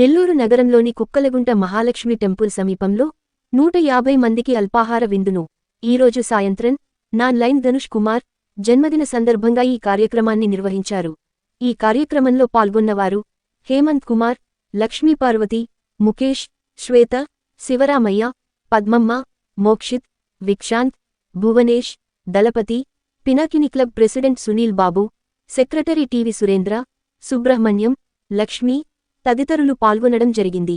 నెల్లూరు నగరంలోని కుక్కలగుంట మహాలక్ష్మి టెంపుల్ సమీపంలో నూట యాభై మందికి అల్పాహార విందును. ఈరోజు సాయంత్రం నాన్ లైన్ ధనుష్ కుమార్ జన్మదిన సందర్భంగా ఈ కార్యక్రమాన్ని నిర్వహించారు. ఈ కార్యక్రమంలో పాల్గొన్నవారు Hemanth Kumar Lakshmiparvathi Mukesh Swetha Sivaramaiah Padmamma Mokshith Vikshanth Bhuvanesh Dalapathi Pinakini club president Sunil Babu secretary TV Surendra Subrahmanyam Lakshmi తదితరులు పాల్గొనడం జరిగింది.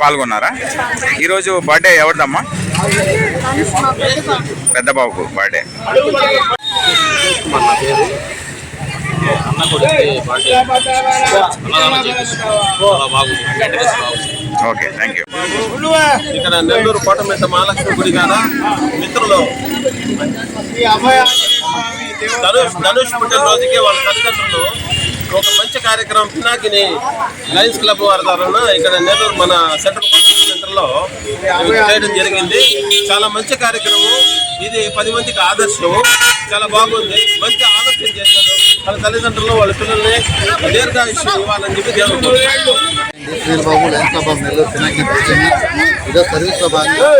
పాల్గొన్నారా? ఈరోజు బర్త్డే ఎవరిదమ్మా? పెద్ద బాబుకు బర్త్డే. అన్న కొడుకు బర్త్డే. బాగుంది. బాబు ఓకే థ్యాంక్ యూ ఇక్కడ నెల్లూరు కోటమిట్ట మహాలక్ష్మి గుడి కాడ మిత్రులు. ధనుష్ ధనుష్ పుట్టినరోజుకి వాళ్ళ తల్లిదండ్రులు ఒక మంచి కార్యక్రమం పినాకిని లయన్స్ క్లబ్ వారి ద్వారా ఇక్కడ నెల్లూరు మన సెంట్రల్ కోచింగ్ సెంటర్లో చేయడం జరిగింది. చాలా మంచి కార్యక్రమం. ఇది పది మందికి ఆదర్శం. చాలా బాగుంది. మంచి ఆలోచన చేశారు. వాళ్ళ తల్లిదండ్రులు వాళ్ళ పిల్లల్ని దీర్ఘాయుష్యం ఇవ్వాలని చెప్పి దేవుడు Sri Babu lions club of Nellore Pinaki కూర్చొని ఇదో సర్వీస్లో భాగంగా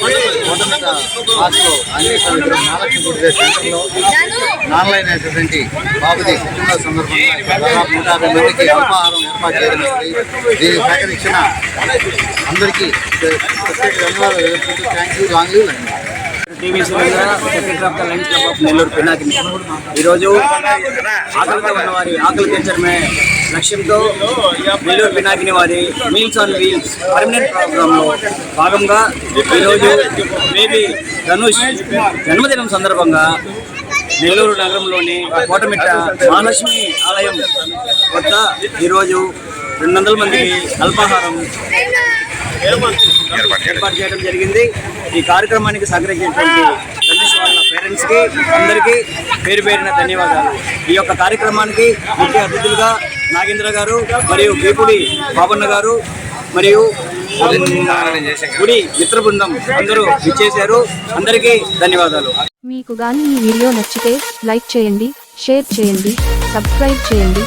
మన అన్ని ఆర్ట్లో విగ్రహం మహాలక్ష్మి గుడి సెంటర్లో ఆన్లైన్ అయినటువంటి బాబుది పుట్టినరోజు సందర్భంగా దాదాపు నూట యాభై మందికి అల్పాహారం ఏర్పాటు చేయడం దీన్ని సహకరించిన అందరికీ ప్రత్యేక ధన్యవాదాలు థ్యాంక్ యూ లాంగ్ లీవ్ అండి TV Surendra secretary of the lions club of Nellore Pinaki ఈరోజు ఆకలితో ఉన్న వారి ఆకలి తీర్చడమే లక్ష్యంతో నెల్లూరు పినాకిని వారి మీల్స్ ఆన్ వీల్స్ పర్మనెంట్ ప్రోగ్రాంలో భాగంగా ఈరోజు బేబీ ధనుష్ జన్మదినం సందర్భంగా నెల్లూరు నగరంలోని కోటమిట్ట మహాలక్ష్మి ఆలయం వద్ద ఈరోజు రెండు వందల మందికి అల్పాహారం ఏర్పాటు చేయడం జరిగింది. ఈ కార్యక్రమానికి సహకరించినటువంటి ఫ్రెండ్స్కి అందరికీ పేరు పేరిన ధన్యవాదాలు. ఈ యొక్క కార్యక్రమానికి ముఖ్య అతిథులుగా నాగేంద్ర గారు మరియు బీపుడి బాబన్న గారు మరియు గుడి మిత్ర బృందం అందరూ ఇచ్చేశారు. అందరికీ ధన్యవాదాలు. మీకు గాని ఈ వీడియో నచ్చితే లైక్ చేయండి షేర్ చేయండి సబ్స్క్రైబ్ చేయండి.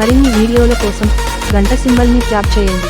మరిన్ని వీడియోల కోసం గంట సింబల్ని ట్యాప్ చేయండి.